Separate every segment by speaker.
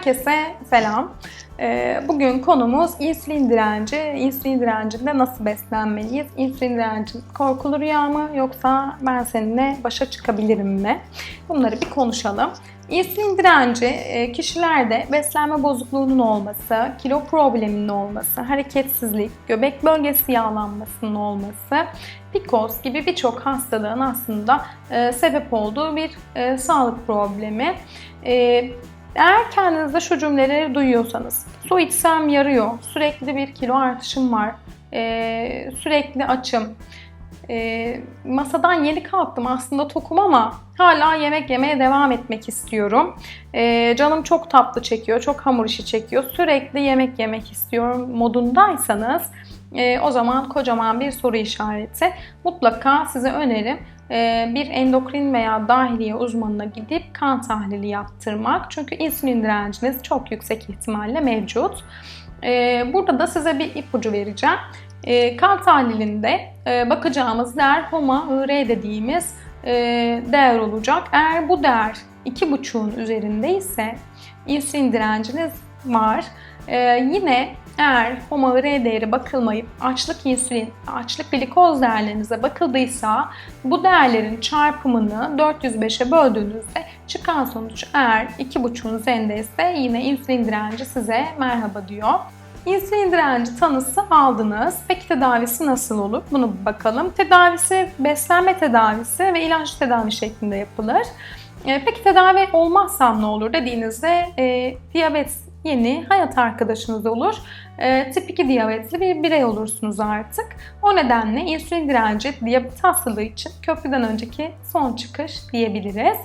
Speaker 1: Herkese selam. Ee, Bugün konumuz insülin direnci. İnsülin direncinde nasıl beslenmeliyiz? İnsülin direnci korkulu rüya mı yoksa ben seninle başa çıkabilirim mi? Bunları bir konuşalım. İnsülin direnci e, kişilerde beslenme bozukluğunun olması, kilo probleminin olması, hareketsizlik, göbek bölgesi yağlanmasının olması, PCOS gibi birçok hastalığın aslında e, sebep olduğu bir e, sağlık problemi. Eğer kendinizde şu cümleleri duyuyorsanız, su içsem yarıyor, sürekli bir kilo artışım var, e, sürekli açım, e, masadan yeni kalktım aslında tokum ama hala yemek yemeye devam etmek istiyorum. E, canım çok tatlı çekiyor, çok hamur işi çekiyor, sürekli yemek yemek istiyorum modundaysanız e, o zaman kocaman bir soru işareti. Mutlaka size önerim bir endokrin veya dahiliye uzmanına gidip kan tahlili yaptırmak. Çünkü insülin direnciniz çok yüksek ihtimalle mevcut. E, burada da size bir ipucu vereceğim. E, kan tahlilinde bakacağımız değer HOMA-IR dediğimiz değer olacak. Eğer bu değer 2,5'un üzerinde ise insülin direnciniz var. Yine eğer HOMA-IR değeri bakılmayıp açlık insülin, açlık glikoz değerlerinize bakıldıysa bu değerlerin çarpımını 405'e böldüğünüzde çıkan sonuç eğer 2,5'un üzerindeyse yine insülin direnci size merhaba diyor. İnsülin direnci tanısı aldınız. Peki tedavisi nasıl olur? Bunu bakalım. Tedavisi beslenme tedavisi ve ilaç tedavi şeklinde yapılır. E, peki tedavi olmazsam ne olur dediğinizde e, diyabet yeni hayat arkadaşınız olur. E, tip 2 diyabetli bir birey olursunuz artık. O nedenle insülin direnci diyabet hastalığı için köprüden önceki son çıkış diyebiliriz.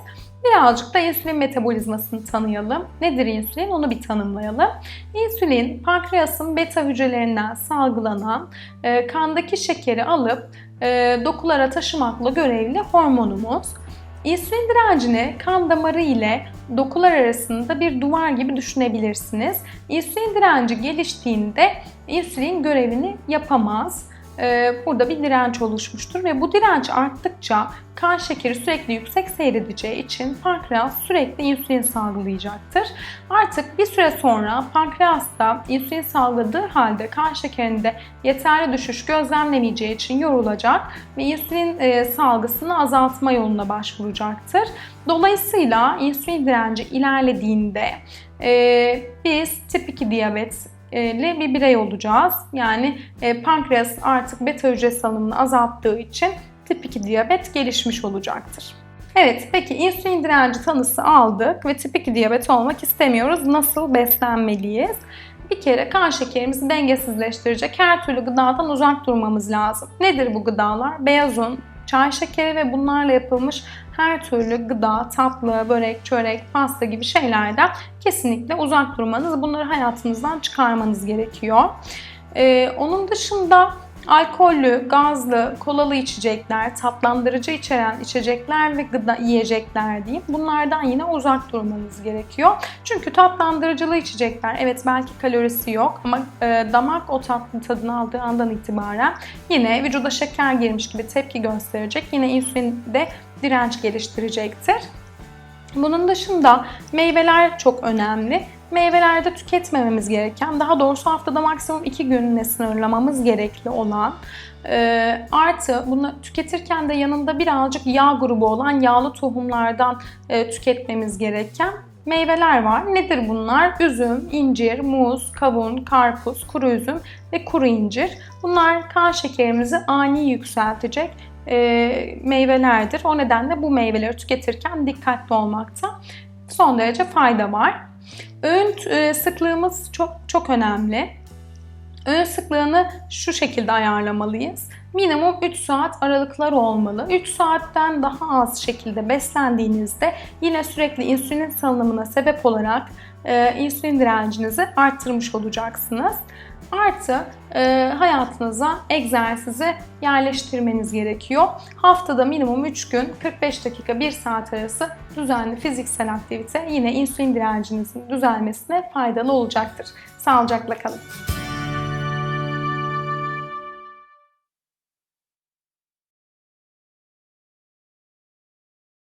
Speaker 1: Birazcık da insülin metabolizmasını tanıyalım. Nedir insülin? Onu bir tanımlayalım. İnsülin, pankreasın beta hücrelerinden salgılanan e, kandaki şekeri alıp e, dokulara taşımakla görevli hormonumuz. İnsülin direncini kan damarı ile dokular arasında bir duvar gibi düşünebilirsiniz. İnsülin direnci geliştiğinde insülin görevini yapamaz. Ee, burada bir direnç oluşmuştur ve bu direnç arttıkça kan şekeri sürekli yüksek seyredeceği için pankreas sürekli insülin salgılayacaktır. Artık bir süre sonra pankreasta insülin salgıladığı halde kan şekerinde yeterli düşüş gözlemlemeyeceği için yorulacak ve insülin e, salgısını azaltma yoluna başvuracaktır. Dolayısıyla insülin direnci ilerlediğinde e, biz tip 2 diyabet ile bir birey olacağız. Yani e, pankreas artık beta hücre salınımını azalttığı için tip 2 diyabet gelişmiş olacaktır. Evet, peki insülin direnci tanısı aldık ve tip 2 diyabet olmak istemiyoruz. Nasıl beslenmeliyiz? Bir kere kan şekerimizi dengesizleştirecek her türlü gıdadan uzak durmamız lazım. Nedir bu gıdalar? Beyaz un, çay şekeri ve bunlarla yapılmış her türlü gıda, tatlı, börek, çörek, pasta gibi şeylerden kesinlikle uzak durmanız, bunları hayatınızdan çıkarmanız gerekiyor. Ee, onun dışında alkollü, gazlı, kolalı içecekler, tatlandırıcı içeren içecekler ve gıda yiyecekler diyeyim. Bunlardan yine uzak durmanız gerekiyor. Çünkü tatlandırıcılı içecekler evet belki kalorisi yok ama e, damak o tatlı tadını aldığı andan itibaren yine vücuda şeker girmiş gibi tepki gösterecek. Yine insülinde direnç geliştirecektir. Bunun dışında meyveler çok önemli. Meyvelerde tüketmememiz gereken, daha doğrusu haftada maksimum 2 gününe sınırlamamız gerekli olan e, artı bunu tüketirken de yanında birazcık yağ grubu olan yağlı tohumlardan e, tüketmemiz gereken meyveler var. Nedir bunlar? Üzüm, incir, muz, kavun, karpuz, kuru üzüm ve kuru incir. Bunlar kan şekerimizi ani yükseltecek e, meyvelerdir. O nedenle bu meyveleri tüketirken dikkatli olmakta son derece fayda var. Öğün e, sıklığımız çok çok önemli. Öğün sıklığını şu şekilde ayarlamalıyız. Minimum 3 saat aralıklar olmalı. 3 saatten daha az şekilde beslendiğinizde yine sürekli insülin salınımına sebep olarak e, insülin direncinizi arttırmış olacaksınız. Artı e, hayatınıza egzersizi yerleştirmeniz gerekiyor. Haftada minimum 3 gün 45 dakika 1 saat arası düzenli fiziksel aktivite yine insülin direncinizin düzelmesine faydalı olacaktır. Sağlıcakla kalın.